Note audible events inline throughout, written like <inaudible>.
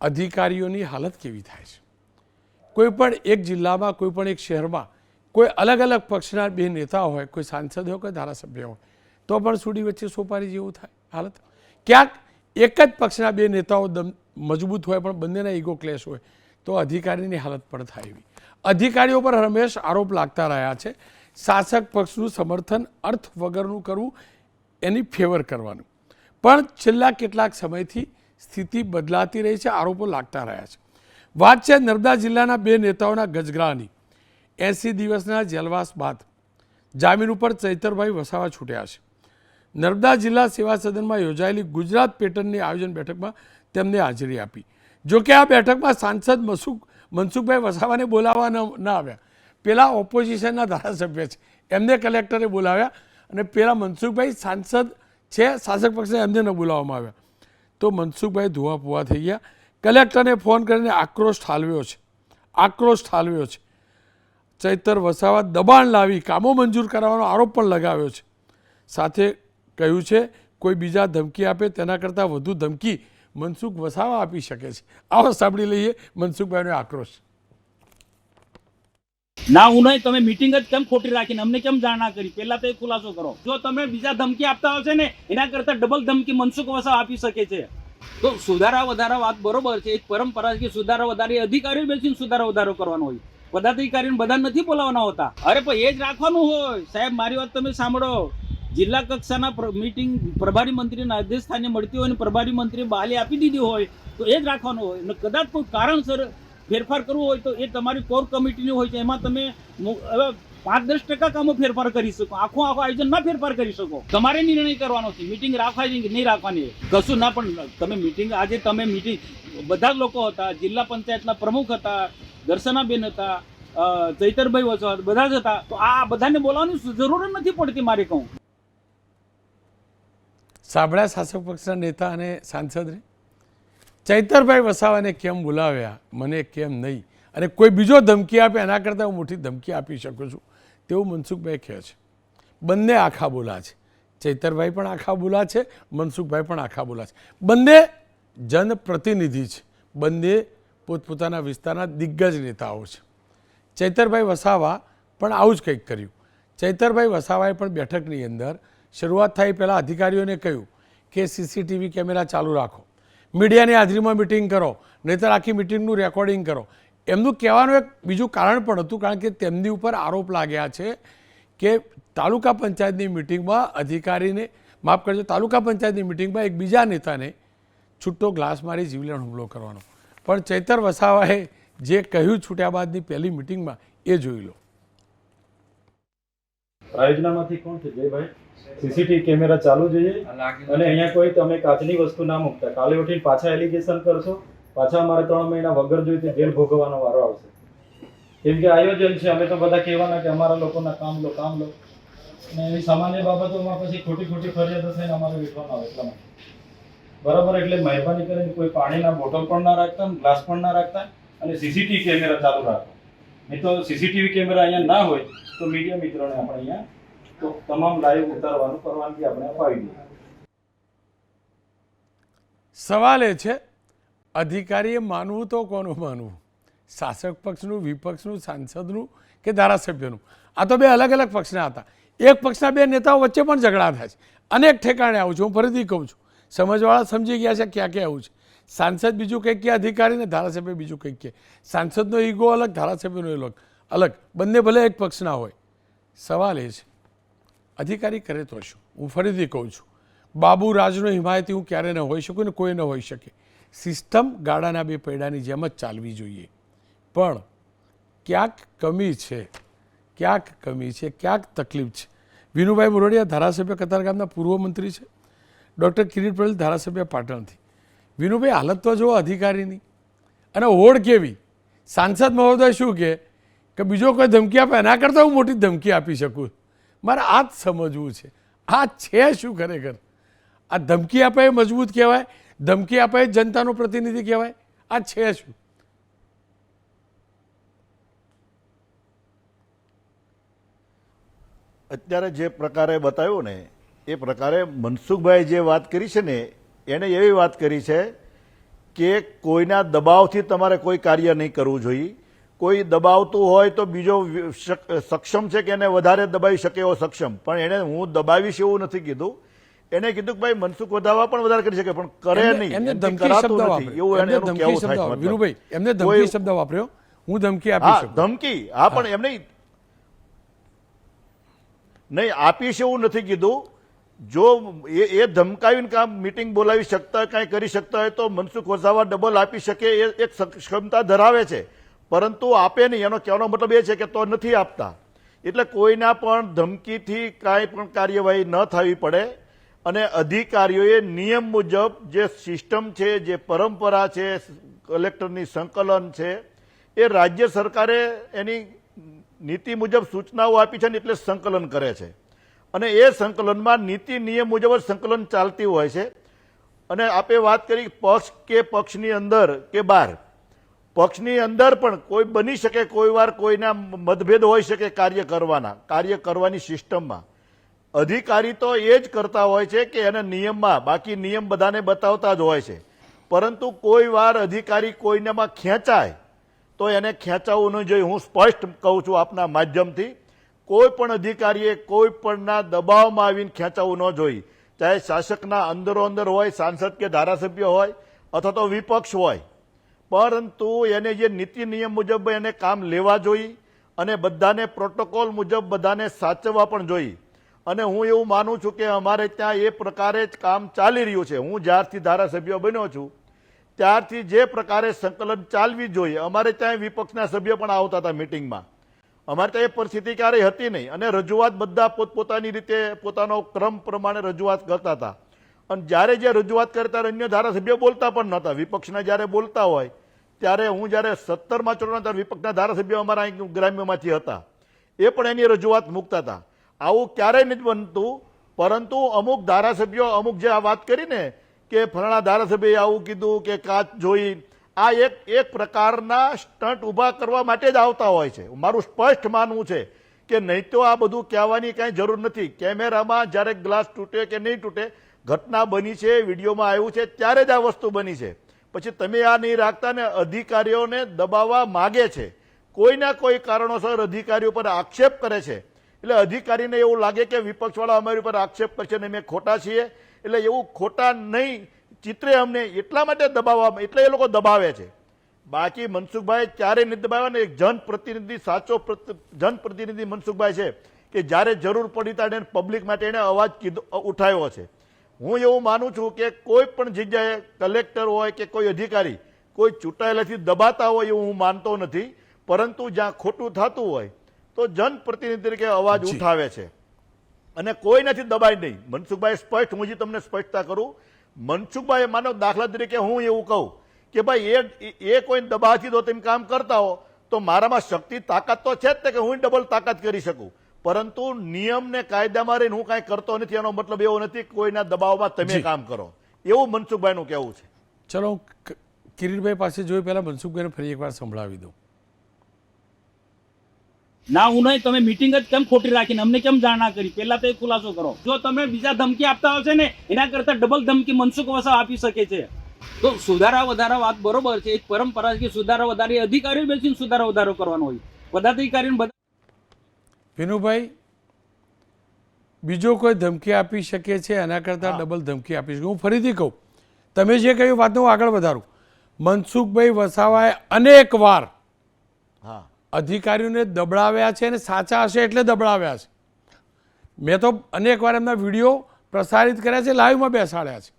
અધિકારીઓની હાલત કેવી થાય છે? કોઈ પણ એક જિલ્લામાં, કોઈ પણ એક શહેરમાં, કોઈ અલગ અલગ પક્ષના બે નેતા હોય, કોઈ સાંસદ હોય, કોઈ ધારાસભ્ય હોય, તો પણ સુડી વચ્ચે સોપારી જેવું થાય હાલત? ક્યાંક એક જ પક્ષના બે નેતાઓ દમ મજબૂત હોય, પણ બંનેના ઈગો ક્લેશ હોય, તો અધિકારીની હાલત પણ થાય એવી. અધિકારીઓ પર હંમેશ આરોપ લાગતા રહ્યા છે, શાસક પક્ષનું સમર્થન અર્થ વગરનું કરવું એની ફેવર કરવાનું. પણ છેલ્લા કેટલાક સમયથી સ્થિતિ બદલાતી રહી છે, આરોપો લાગતા રહ્યા છે. વાત છે નર્મદા જિલ્લાના બે નેતાઓના ગજગ્રાહની. એંસી દિવસના જેલવાસ બાદ જામીન ઉપર ચૈતરભાઈ વસાવા છૂટ્યા છે. નર્મદા જિલ્લા સેવા સદનમાં યોજાયેલી ગુજરાત પેટર્નની આયોજન બેઠકમાં તેમને હાજરી આપી. જોકે આ બેઠકમાં સાંસદ મસુખ મનસુખભાઈ વસાવાને બોલાવવા ન આવ્યા. પેલા ઓપોઝિશનના ધારાસભ્ય છે. એમને કલેક્ટરે બોલાવ્યા અને પેલા મનસુખભાઈ સાંસદ છે, શાસક પક્ષને એમને ન બોલાવવામાં આવ્યા. તો મનસુખભાઈ ધુઆપુઆ થઈ ગયા. કલેક્ટરને ફોન કરીને આક્રોશ ઠાલવ્યો છે. આક્રોશ ઠાલવ્યો છે. ચૈતર વસાવા દબાણ લાવી કામો મંજૂર કરાવવાનો આરોપ પણ લગાવ્યો છે. સાથે કહ્યું છે, કોઈ બીજા ધમકી આપે તેના કરતાં વધુ ધમકી મનસુખ વસાવા આપી શકે છે. આવો સાંભળી લઈએ મનસુખભાઈનો આક્રોશ. ના, હું નહીં, તમે મિટિંગ જ કેમ ખોટી રાખીને? અમને કેમ જાણ ના કરી? પહેલા તો એ ખુલાસો કરો. જો તમે બીજા ધમકી આપતા હશે ને, એના કરતાં ડબલ ધમકી મનસુખ વસાવ આપી શકે છે. તો સુધારા વધારા વાત બરોબર છે, એક પરંપરા છે કે સુધારા વધારે અધિકારીઓ બેસીને સુધારા વધારો કરવાનો હોય. પદાધિકારીને બધા નથી બોલાવવાના હોતા. અરે પણ એ જ રાખવાનું હોય. સાહેબ, મારી વાત તમે સાંભળો. જિલ્લા કક્ષાના મિટિંગ પ્રભારી મંત્રીના અધ્યક્ષ સ્થાને મળતી હોય અને પ્રભારી મંત્રી બહાલી આપી દીધી હોય, તો એ જ રાખવાનું હોય. અને કદાચ કોઈ કારણસર ફેરફાર કરવો હોય તો એ તમારી કોર કમિટીની હોય છે, એમાં તમે હવે પાંચ દસ ટકા કામો ફેરફાર કરી શકો. આખો આખો આયોજન ના ફેરફાર કરી શકો. તમારે નિર્ણય કરવાનો છે, મિટિંગ રાખવાની કે નહીં રાખવાની કશું ના, પણ તમે મિટિંગ, આજે તમે મિટિંગ, બધા જ લોકો હતા, જિલ્લા પંચાયતના પ્રમુખ હતા, દર્શનાબેન હતા ચૈતરભાઈ વસવા, બધા જ હતા. તો આ બધાને બોલાવવાની જરૂર નથી પડતી મારે કહું. સાંભળ્યા શાસક પક્ષના નેતા અને સાંસદને ચૈતરભાઈ વસાવાને કેમ બોલાવ્યા? મને કેમ નહીં? અને કોઈ બીજો ધમકી આપે, એના કરતાં હું મોટી ધમકી આપી શકું છું. તેવું મનસુખભાઈ કહે છે. બંને આખા બોલા છે. ચૈતરભાઈ પણ આખા બોલા છે, મનસુખભાઈ પણ આખા બોલા છે. બંને જનપ્રતિનિધિ છે. બંને પોતપોતાના વિસ્તારના દિગ્ગજ નેતાઓ છે. ચૈતરભાઈ વસાવા પણ આવું જ કંઈક કર્યું. ચૈતરભાઈ વસાવાએ પણ બેઠકની અંદર શરૂઆત થાય પહેલાં અધિકારીઓને કહ્યું કે સીસીટીવી કેમેરા ચાલુ રાખો. મીડિયાની હાજરીમાં મિટિંગ કરો, નહીતર આખી મિટિંગનું રેકોર્ડિંગ કરો. એમનું કહેવાનું એક બીજું કારણ પણ હતું, કારણ કે તેમની ઉપર આરોપ લાગ્યા છે કે તાલુકા પંચાયતની મિટિંગમાં અધિકારીને, માફ કરજો, તાલુકા પંચાયતની મિટિંગમાં એક બીજા નેતાને છૂટો ગ્લાસ મારી જીવલેણ હુમલો કરવાનો. પણ ચૈતર વસાવાએ જે કહ્યું છૂટ્યા બાદની પહેલી મિટિંગમાં એ જોઈ લો. આયોજનામાંથી કોણ છે? જયભાઈ? સીસીટીવી કેમેરા ચાલુ જોઈએ. અને અહીંયા કોઈ તમે કાચની વસ્તુ ના મૂકતા. કાલે ઉઠીને પાછા એલિગેશન કરશો. પાછા અમારે ત્રણ મહિના વગર જોઈએ તે જેલ ભોગવવાનો વારો આવશે. કેમ કે આયોજન છે અમે તો બધા કહેવાના કે અમારા લોકોના કામ લો કામ લો. અને એવી સામાન્ય બાબતોમાં પછી ખોટી ખોટી ફરિયાદો થઈને અમારે વેઠવાનો આવે એટલા માટે. બરાબર એટલે મહેરબાની કરીને કોઈ પાણીના બોટલ પણ ના રાખતા ગ્લાસ પણ ના રાખતા અને સીસીટીવી કેમેરા ચાલુ રાખો. નહીં તો સીસીટીવી કેમેરા અહીંયા ના હોય તો મીડિયા મિત્રોને આપણે અહીંયા તો તમામ લાઈવ ઉતારવાનું પરવાનગી આપણે અપાવી દઈએ. સવાલ એ છે, અધિકારીએ માનવું તો કોનું માનવું? શાસક પક્ષનું, વિપક્ષનું, સાંસદનું કે ધારાસભ્યનું? આ તો બે અલગ અલગ પક્ષના હતા. એક પક્ષના બે નેતાઓ વચ્ચે પણ ઝઘડા થાય છે. અનેક ઠેકાણે આવું છું. હું ફરીથી કહું છું, સમજવાળા સમજી ગયા છે ક્યાં ક્યાં આવું છે. સાંસદ બીજું કંઈક કે, અધિકારી ને ધારાસભ્ય બીજું કંઈક કે. સાંસદનો ઈગો અલગ, ધારાસભ્યનો અલગ. અલગ. બંને ભલે એક પક્ષના હોય. સવાલ એ છે અધિકારી કરે તો શું? હું ફરીથી કહું છું, બાબુ રાજનો હિમાયતી હું ક્યારે ન હોઈ શકું ને કોઈ ન હોઈ શકે. સિસ્ટમ ગાડાના બે પૈડાની જેમ જ ચાલવી જોઈએ. પણ ક્યાંક કમી છે, ક્યાંક કમી છે, ક્યાંક તકલીફ છે. વિનુભાઈ મોરડિયા ધારાસભ્ય કતારગામના પૂર્વ મંત્રી છે. ડૉક્ટર કિરીટ પટેલ ધારાસભ્ય પાટણથી. વિનુભાઈ, હાલત તો જુઓ અધિકારીની. અને હોડ કેવી? સાંસદ મહોદય શું કહે કે બીજો કોઈ ધમકી આપે? એના કરતાં હું મોટી ધમકી આપી શકું. મારે આ જ સમજવું છે. આ છે શું ખરેખર? આ ધમકી આપે મજબૂત કહેવાય, ધમકી આપે જનતાનો પ્રતિનિધિ કહેવાય. આ છે શું? અત્યારે જે પ્રકારે બતાવ્યું ને, એ પ્રકારે મનસુખભાઈ જે વાત કરી છે ને એણે એવી વાત કરી છે કે કોઈના દબાવથી તમારે કોઈ કાર્ય નહીં કરવું જોઈએ. કોઈ દબાવતું હોય તો બીજો સક્ષમ છે કે એને વધારે દબાવી શકે એવો સક્ષમ. પણ એને હું દબાવીશ એવું નથી કીધું. એને કીધું કે ભાઈ મનસુખ વધારવા પણ વધારે કરી શકે પણ કરે નહીં. એમને ધમકી શબ્દ વાપર્યો. એવું એમને ધમકી શબ્દ વાપર્યો. મતલબ. વિનુભાઈ એમને ધમકી શબ્દ વાપર્યો. હું ધમકી આપી હા શકું. ધમકી. હા પણ એમ નહીં. નહીં આપીશ એવું નથી કીધું. જો એ એ ધમકાવીને કામ મીટિંગ બોલાવી શકતા હોય કાંઈ કરી શકતા હોય તો મનસુખ વસાવા ડબલ આપી શકે એ એક ક્ષમતા ધરાવે છે. પરંતુ આપે નહીં. એનો કહેવાનો મતલબ એ છે કે તો નથી આપતા. એટલે કોઈના પણ ધમકીથી કાંઈ પણ કાર્યવાહી ન થવી પડે અને અધિકારીઓએ નિયમ મુજબ જે સિસ્ટમ છે, જે પરંપરા છે, કલેક્ટરની સંકલન છે, એ રાજ્ય સરકારે એની નીતિ મુજબ સૂચનાઓ આપી છે ને એટલે સંકલન કરે છે. અને એ સંકલનમાં નીતિ નિયમ મુજબ જ સંકલન ચાલતી હોય છે. અને આપે વાત કરી પક્ષ કે પક્ષની અંદર કે બહાર. પક્ષની અંદર પણ કોઈ બની શકે, કોઈ વાર કોઈના મતભેદ હોઈ શકે કાર્ય કરવાના, કાર્ય કરવાની સિસ્ટમમાં. અધિકારી તો એ જ કરતા હોય છે કે એને નિયમમાં, બાકી નિયમ બધાને બતાવતા જ હોય છે. પરંતુ કોઈ વાર અધિકારી કોઈનામાં ખેંચાય, તો એને ખેંચાવવું ન જોઈએ. હું સ્પષ્ટ કહું છું આપના માધ્યમથી, કોઈ પણ અધિકારીએ કોઈ પણના દબાવમાં આવીને ખેંચાવવું ન જોઈએ. ચાહે શાસકના અંદરો અંદર હોય, સાંસદ કે ધારાસભ્ય હોય, અથવા તો વિપક્ષ હોય પરંતુ એને જે નીતિ નિયમ મુજબ એને કામ લેવા જોઈએ અને બધાને પ્રોટોકોલ મુજબ બધાને સાચવવા પણ જોઈએ અને હું એવું માનું છું કે અમારે ત્યાં એ પ્રકારે જ કામ ચાલી રહ્યું છે. હું જ્યારથી ધારાસભ્ય બન્યો છું, ત્યારથી જે પ્રકારે સંકલન ચાલવી જોઈએ અમારે ત્યાં વિપક્ષના સભ્ય પણ આવતા હતા મિટિંગમાં. અમારે ત્યાં એ પરિસ્થિતિ ક્યારેય હતી નહીં અને રજૂઆત બધા પોતપોતાની રીતે, પોતાનો ક્રમ પ્રમાણે રજૂઆત કરતા હતા. અને જ્યારે જે રજૂઆત કરતા ત્યારે અન્ય ધારાસભ્ય બોલતા પણ નહોતા. વિપક્ષના જ્યારે બોલતા હોય, ત્યારે હું જ્યારે સત્તરમાં ચૂંટણી ત્યારે વિપક્ષના ધારાસભ્યો અમારા અહીં ગ્રામ્યમાંથી હતા. એ પણ એની રજૂઆત મૂકતા હતા. આવું ક્યારેય નથી બનતું, પરંતુ અમુક ધારાસભ્યો, અમુક જે આ વાત કરીને કે ફલાણા ધારાસભ્યએ આવું કીધું કે કાચ જોઈ, આ એક એક પ્રકારના સ્ટન્ટ ઊભા કરવા માટે જ આવતા હોય છે. મારું સ્પષ્ટ માનવું છે કે નહીં તો આ બધું કહેવાની કાંઈ જરૂર નથી. કેમેરામાં જ્યારે ગ્લાસ તૂટે કે નહીં તૂટે ઘટના બની છે, વિડીયોમાં આવ્યું છે, ત્યારે જ આ વસ્તુ બની છે. પછી તમે આ નહીં રાખતા ને અધિકારીઓને દબાવવા માગે છે. કોઈના કોઈ કારણોસર અધિકારીઓ પર આક્ષેપ કરે છે. એટલે અધિકારીને એવું લાગે કે વિપક્ષવાળા અમારી ઉપર આક્ષેપ કરશે ને અમે ખોટા છીએ. એટલે એવું ખોટા નહીં, ચિત્રે અમને એટલા માટે દબાવવા, એટલે એ લોકો દબાવે છે. બાકી મનસુખભાઈ ક્યારેય નહીં દબાવે ને એક જનપ્રતિનિધિ, સાચો પ્રત- જનપ્રતિનિધિ મનસુખભાઈ છે કે જ્યારે જરૂર પડી ત્યારે પબ્લિક માટે એણે અવાજ કીધો, ઉઠાવ્યો છે. હું એવું માનું છું કે કોઈ પણ જગ્યાએ કલેક્ટર હોય કે કોઈ અધિકારી કોઈ ચૂંટાયેલાથી દબાતા હોય એવું હું માનતો નથી પરંતુ જ્યાં ખોટું થતું હોય તો જનપ્રતિનિધિ તરીકે અવાજ ઉઠાવે છે. અને કોઈ નથી દબાઈ નહીં. મનસુખભાઈ સ્પષ્ટ હું તમને સ્પષ્ટતા કરું મનસુખભાઈ માનો દાખલા તરીકે હું એવું કહું કે ભાઈ એ એ કોઈ દબાવથી તો તેમ કામ કરતા હો તો મારામાં શક્તિ તાકાત તો છે જ તે કે હું ડબલ તાકાત કરી શકું. પરંતુ નિયમ ને કાયદામાં રહીને હું કાંઈ કરતો નથી એનો મતલબ એવો નથી કોઈના દબાવમાં તમે કામ કરો. એવું મનસુખભાઈનું કહેવું છે. ચલો કિરીટભાઈ પાસે જોઈ પહેલા મનસુખભાઈને ફરી એકવાર સંભળાવી દઉં. ના હું નહીં તમે મિટિંગ જ કેમ ખોટી રાખીને? અમને કેમ જાણ ના કરી? પહેલા તો એ ખુલાસો કરો. જો તમે બીજા ધમકી આપતા હશે ને એના કરતા ડબલ ધમકી મનસુખ વસા આપી શકે છે. તો સુધારા વધારા વાત બરોબર છે. એક પરંપરા છે કે સુધારા વધારે અધિકારીઓ બેસીને સુધારા વધારો કરવાનો હોય. પદાધિકારીને બધા વિનુભાઈ બીજો કોઈ ધમકી આપી શકે છે? એના કરતાં ડબલ ધમકી આપી શકે. હું ફરીથી કહું તમે જે કહ્યું વાતને હું આગળ વધારું. મનસુખભાઈ વસાવાએ અનેક વાર હા. અધિકારીઓને દબડાવ્યા છે અને સાચા હશે એટલે દબડાવ્યા છે. મેં તો અનેક વાર એમના વીડિયો પ્રસારિત કર્યા છે લાઈવમાં બેસાડ્યા છે.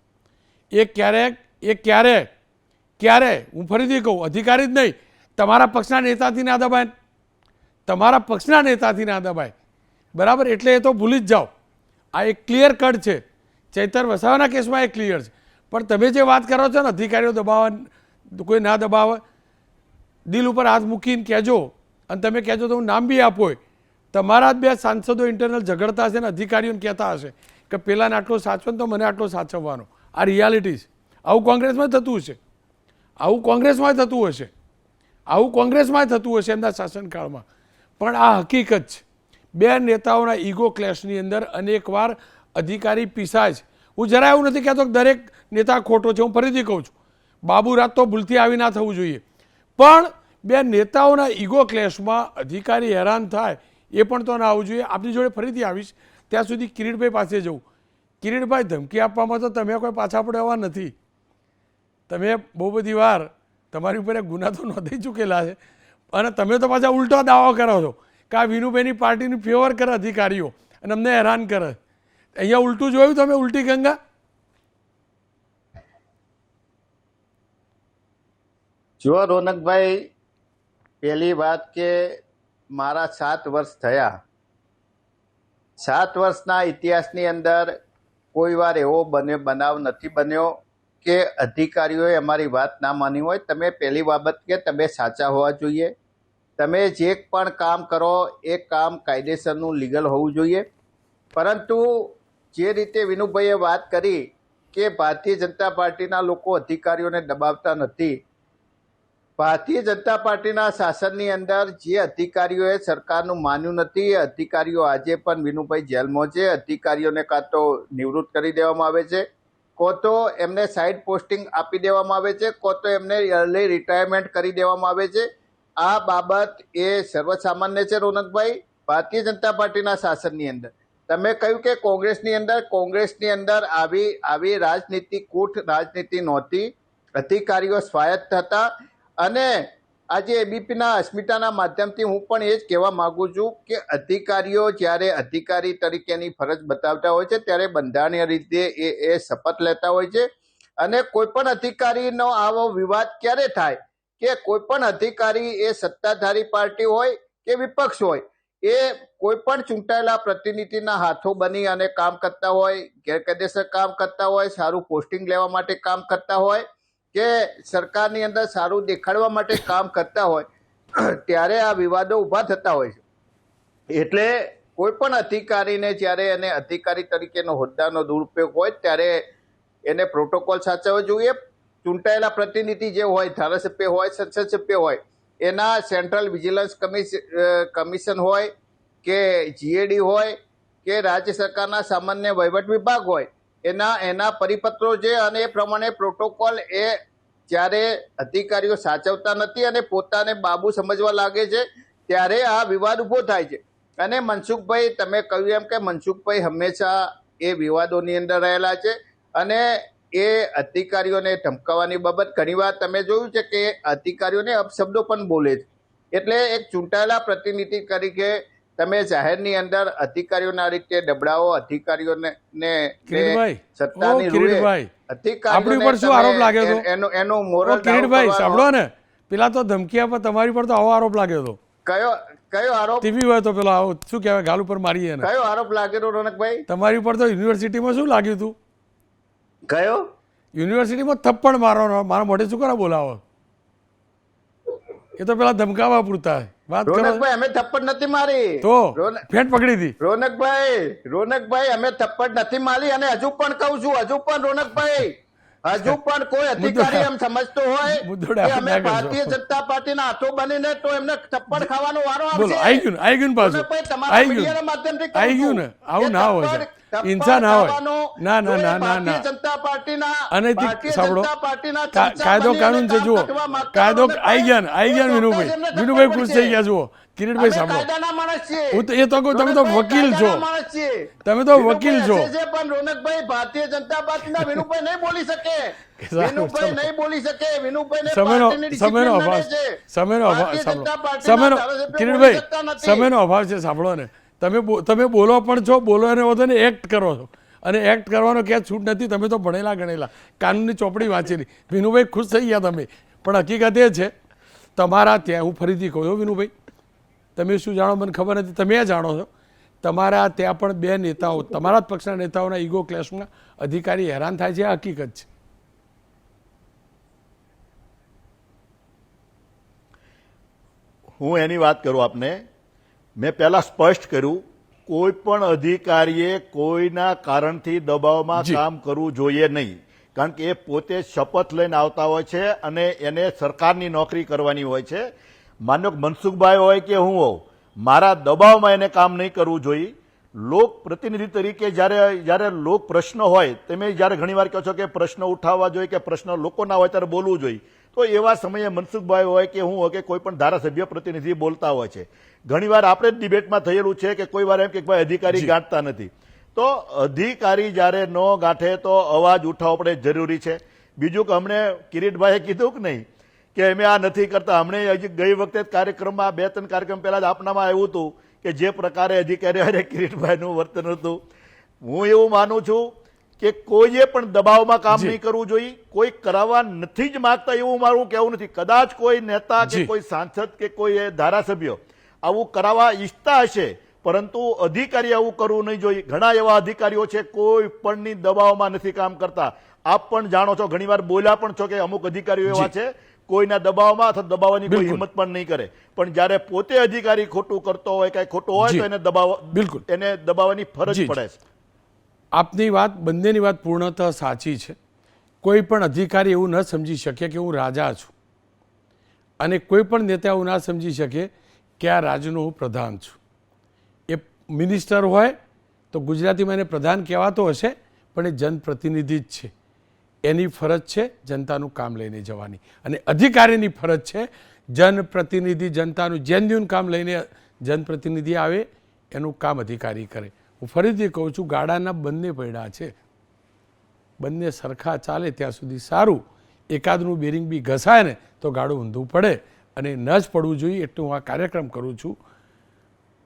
એ ક્યારેક એ ક્યારે ક્યારે? હું ફરીથી કહું અધિકારી જ નહીં તમારા પક્ષના નેતાથી ના દબાય તમારા પક્ષના નેતાથી ના દબાય. બરાબર? એટલે એ તો ભૂલી જ જાઓ. આ એક ક્લિયર કટ છે. ચૈતર વસાવાના કેસમાં એ ક્લિયર છે. પણ તમે જે વાત કરો છો ને, અધિકારીઓ દબાવવા, કોઈ ના દબાવે, દિલ ઉપર હાથ મૂકીને કહેજો. અને તમે કહેજો તો હું નામ બી આપો તમારા જ બે સાંસદો ઇન્ટરનલ ઝઘડતા હશે ને, અધિકારીઓને કહેતા હશે કે પેલાને આટલો સાચવો ને તો મને આટલો સાચવવાનો. આ રિયાલિટી છે. આવું કોંગ્રેસમાં થતું હશે. આવું કોંગ્રેસમાં થતું હશે. આવું કોંગ્રેસમાં થતું હશે એમના શાસનકાળમાં. પણ આ હકીકત છે. બે નેતાઓના ઈગો ક્લેશની અંદર અનેકવાર અધિકારી પીસાય છે. હું જરા એવું નથી કહેતો કે દરેક નેતા ખોટો છે. હું ફરીથી કહું છું, બાબુ રાત તો ભૂલથી આવી ના થવું જોઈએ. પણ બે નેતાઓના ઈગો ક્લેશમાં અધિકારી હેરાન થાય એ પણ તો ના આવવું જોઈએ. આપની જોડે ફરીથી આવીશ. ત્યાં સુધી કિરીટભાઈ પાસે જવું. કિરીટભાઈ, ધમકી આપવામાં તો તમે કોઈ પાછા પડવા નથી. તમે બહુ બધી વાર તમારી ઉપર એક ગુના તો નોંધાઈ ચૂકેલા છે. અને તમે તો પાછા ઉલટો દાવો કરો છો કે આ વિનુબેની પાર્ટીની ફેવર કરે અધિકારીઓ અને અમને હેરાન કરે. અહીંયા ઉલટું જોયું તમે, ઉલટી ગંગા? જો રોનકભાઈ, પહેલી વાત કે મારા સાત વર્ષ થયા. સાત વર્ષના ઇતિહાસની અંદર કોઈ વાર એવો બને, બનાવ નથી બન્યો. કે અધિકારીઓએ અમારી વાત ના માની હોય, તમે પહેલી બાબત કે તમે સાચા હોવા જોઈએ. તમે જે પણ કામ કરો, એ કામ કાયદેસરનું, લીગલ હોવું જોઈએ. પરંતુ જે રીતે વિનુભાઈએ વાત કરી કે ભારતીય જનતા પાર્ટીના લોકો અધિકારીઓને દબાવતા નથી, ભારતીય જનતા પાર્ટીના શાસનની અંદર જે અધિકારીઓએ સરકારનું માન્યું નથી, એ અધિકારીઓ આજે પણ વિનુભાઈ જેલમાં છે. અધિકારીઓને કાં તો નિવૃત્ત કરી દેવામાં આવે છે. કો તો એમને સાઈડ પોસ્ટિંગ આપી દેવામાં આવે છે કો તો એમને અર્લી રિટાયરમેન્ટ કરી દેવામાં આવે છે. આ બાબત એ સર્વસામાન્ય છે રોનકભાઈ, ભારતીય જનતા પાર્ટીના શાસનની અંદર. તમે કહ્યું કે કોંગ્રેસની અંદર કોંગ્રેસની અંદર આવી આવી રાજનીતિ કૂટ રાજનીતિ નહોતી. અધિકારીઓ સ્વાયત્ત હતા અને આજે એબીપીના અસ્મિતાના માધ્યમથી હું પણ એ જ કહેવા માંગુ છું કે અધિકારીઓ જ્યારે અધિકારી તરીકેની ફરજ બતાવતા હોય છે, ત્યારે બંધારણીય રીતે એ એ શપથ લેતા હોય છે. અને કોઈ પણ અધિકારીનો આવો વિવાદ ક્યારે થાય કે કોઈ પણ અધિકારી એ સત્તાધારી પાર્ટી હોય કે વિપક્ષ હોય, એ કોઈ પણ ચૂંટાયેલા પ્રતિનિધિના હાથો બની અને કામ કરતા હોય, ગેરકાયદેસર કામ કરતા હોય, સારું પોસ્ટિંગ લેવા માટે કામ કરતા હોય કે સરકારની અંદર સારું દેખાડવા માટે કામ કરતા હોય, ત્યારે આ વિવાદો ઊભા થતા હોય છે. એટલે કોઈ પણ અધિકારીને જ્યારે એને અધિકારી તરીકેનો હોદ્દાનો દુરુપયોગ હોય, ત્યારે એને પ્રોટોકોલ સાચવવો જોઈએ. ચૂંટાયેલા પ્રતિનિધિ જે હોય, ધારાસભ્ય હોય સંસદ સભ્ય હોય, એના સેન્ટ્રલ વિજિલન્સ કમિશન હોય, કે જીએડી હોય, કે રાજ્ય સરકારના સામાન્ય વહીવટ વિભાગ હોય એના એના પરિપત્રો છે અને એ પ્રમાણે પ્રોટોકોલ એ જ્યારે અધિકારીઓ સાચવતા નથી અને પોતાને બાબુ સમજવા લાગે છે, ત્યારે આ વિવાદ ઊભો થાય છે. અને મનસુખભાઈ, તમે કહ્યું એમ કે મનસુખભાઈ હંમેશા એ વિવાદોની અંદર રહેલા છે અને એ અધિકારીઓને ધમકાવવાની બાબત ઘણીવાર તમે જોયું છે કે અધિકારીઓને અપશબ્દો પણ બોલે છે. એટલે એક ચૂંટાયેલા પ્રતિનિધિ તરીકે તમે જાહેરની અંદર અધિકારીઓના રીતે ડબડાઓ અધિકારીઓને સત્તાની રૂએ આપણી શું આરોપ લાગ્યો હતો? એનો એનો મોરલ કિરીટભાઈ સાંભળો ને. પેલા તો ધમકી આપવા તમારી પર તો આવો આરોપ લાગ્યો હતો. કયો કયો આરોપ? ટીવી હોય તો પેલો આવો શું કહેવાય ગાલ ઉપર મારી એને. કયો આરોપ લાગ્યો રોનકભાઈ? તમારી ઉપર તો યુનિવર્સિટીમાં શું લાગ્યું હતું? કયો? યુનિવર્સિટીમાં થપ્પડ મારવાનો મારા મોઢે શું કરો બોલાવો? એ તો પેલા ધમકાવા પૂરતા. વાત કરો. રોનકભાઈ અમે થપ્પડ નથી મારી. તો ફેટ પકડી હતી રોનકભાઈ રોનકભાઈ અમે થપ્પડ નથી મારી અને હજુ પણ કહું છું હજુ પણ રોનકભાઈ હજુ પણ કોઈ અધિકારી એમ સમજતો હોય કે અમે. ભારતીય જનતા પાર્ટીના હાથો બનીને તો એમને થપ્પડ ખાવાનો વારો આવશે. આવી ગયું આવી ગયું પાછું. આવી ગયું માધ્યમથી આવી ગયું ને. આવું ના હોય. હિંસા ના હોય. ના ના ના ના ના ભારતીય જનતા પાર્ટીના અનૈતિક સાંભળો. જનતા પાર્ટીના કા- ચમચા કાયદો કાનૂન છે જુઓ. કાયદો આવી ગયા ને આવી ગયા વિનુભાઈ. વિનુભાઈ ખુશ થઈ ગયા જુઓ. કિરીટભાઈ સાંભળો. કાયદાના માણસ છીએ. હું તો એ તો કહું તમે તો વકીલ છો. તમે તો વકીલ છો. પણ રોનકભાઈ ભારતીય જનતા પાર્ટીના <laughs> વિનુભાઈ નહીં બોલી શકે. વિનુભાઈ નહીં બોલી શકે. વિનુભાઈને સમયનો સમયનો અભાવ છે. સમયનો અભાવ સાંભળો. સમયનો કિરીટભાઈ સમયનો અભાવ છે સાંભળો ને. તમે તમે બોલો પણ છો, બોલો અને વધો એક્ટ કરો છો. અને એક્ટ કરવાનો ક્યાં છૂટ નથી, તમે તો ભણેલા ગણેલા. કાનૂની ચોપડી વાંચેલી. વિનુભાઈ ખુશ થઈ ગયા તમે. પણ હકીકત એ છે, તમારા ત્યાં, હું ફરીથી કહું છું, વિનુભાઈ, તમે શું જાણો? મને ખબર નથી, તમે એ જાણો છો. તમારા ત્યાં પણ બે નેતાઓ, તમારા જ પક્ષના નેતાઓના ઈગો ક્લેશમાં અધિકારી હેરાન થાય છે, આ હકીકત છે. હું એની વાત કરું આપને. મેં પહેલા સ્પષ્ટ કર્યું કોઈ પણ અધિકારીએ કોઈના કારણથી દબાવમાં કામ કરવું જોઈએ નહીં. કારણ કે એ પોતે શપથ લઈને આવતા હોય છે અને એને સરકારની નોકરી કરવાની હોય છે. માનો મનસુખભાઈ હોય કે હું હોઉં મારા દબાવમાં એને કામ નહીં કરવું જોઈએ. લોક પ્રતિનિધિ તરીકે જ્યારે જ્યારે લોક પ્રશ્ન હોય તમે જ્યારે ઘણીવાર કહો છો કે પ્રશ્ન ઉઠાવવા જોઈએ કે પ્રશ્ન લોકોના હોય ત્યારે બોલવું જોઈએ. તો એવા સમયે મનસુખભાઈ હોય કે હું હોય કે કોઈ પણ ધારાસભ્ય પ્રતિનિધિ બોલતા હોય છે. ઘણીવાર આપણે જ ડિબેટમાં થયેલું છે કે કોઈ વાર એમ કે ભાઈ અધિકારી ગાંઠતા નથી. તો અધિકારી જ્યારે ન ગાંઠે તો અવાજ ઉઠાવવો પડે જરૂરી છે. બીજું કે હમણે કિરીટભાઈએ કીધું કે નહીં કે અમે આ નથી કરતા. અમને હજી ગઈ વખતે કાર્યક્રમમાં બે ત્રણ કાર્યક્રમ પહેલાં જ આપનામાં આવ્યું હતું કે જે પ્રકારે અધિકારીઓ અરે કિરીટભાઈનું વર્તન હતું. હું એવું માનું છું કે કોઈએ પણ દબાવમાં કામ નહીં કરવું જોઈએ કોઈ કરાવવા નથી જ માંગતા એવું મારું કહેવું નથી. કદાચ કોઈ નેતા કે કોઈ સાંસદ કે કોઈ ધારાસભ્ય આવું કરાવવા ઈચ્છતા હશે પરંતુ અધિકારી આવું કરવું નહીં જોઈએ. ઘણા એવા અધિકારીઓ છે કોઈ પણની દબાવમાં નથી કામ કરતા. આપ પણ જાણો છો ઘણીવાર બોલ્યા પણ છો કે અમુક અધિકારીઓ એવા છે કોઈના દબાવમાં અથવા દબાવવાની કોઈ હિંમત પણ નહીં કરે. પણ જ્યારે પોતે અધિકારી ખોટું કરતો હોય કઈ ખોટું હોય તો એને દબાવ બિલકુલ. એને દબાવવાની ફરજ પડે છે. આપની વાત, બંનેની વાત પૂર્ણતઃ સાચી છે. કોઈ પણ અધિકારી એવું ન સમજી શકે કે હું રાજા છું. અને કોઈ પણ નેતા એવું ના સમજી શકે કે આ રાજ્યનો હું પ્રધાન છું. એ મિનિસ્ટર હોય તો ગુજરાતીમાં એને પ્રધાન કહેવાતો હશે, પણ એ જનપ્રતિનિધિ જ છે. એની ફરજ છે જનતાનું કામ લઈને જવાની. અને અધિકારીની ફરજ છે જનપ્રતિનિધિ જનતાનું, જેન્યુન કામ લઈને જનપ્રતિનિધિ આવે, એનું કામ અધિકારી કરે. હું ફરીથી કહું છું, ગાડાના બંને પૈડા છે. બંને સરખા ચાલે ત્યાં સુધી સારું. એકાદનું બેરિંગ બી ઘસાય ને, તો ગાડું ઊંધું પડે અને ન જ પડવું જોઈએ એટલું હું આ કાર્યક્રમ કરું છું.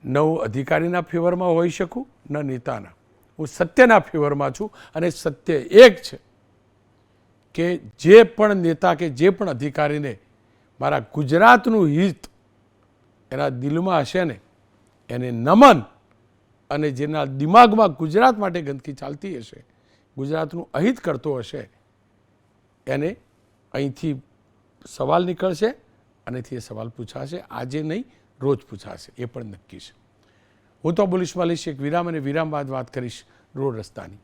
ન હું અધિકારીના ફેવરમાં હોઈ શકું, ન નેતાના. હું સત્યના ફેવરમાં છું અને સત્ય એક છે કે જે પણ નેતા કે જે પણ અધિકારીને મારા ગુજરાતનું હિત એના દિલમાં હશે ને, એને નમન અને જેના દિમાગમાં ગુજરાત માટે ગંદકી ચાલતી હશે, ગુજરાતનું અહિત કરતો હશે, એને અહીંથી સવાલ નીકળશે અનેથી એ સવાલ પૂછાશે. આજે નહીં, રોજ પૂછાશે. એ પણ નક્કી છે. હું તો બોલીશ, માલીશ, એક વિરામ અને વિરામ બાદ વાત કરીશ રોડ રસ્તાની.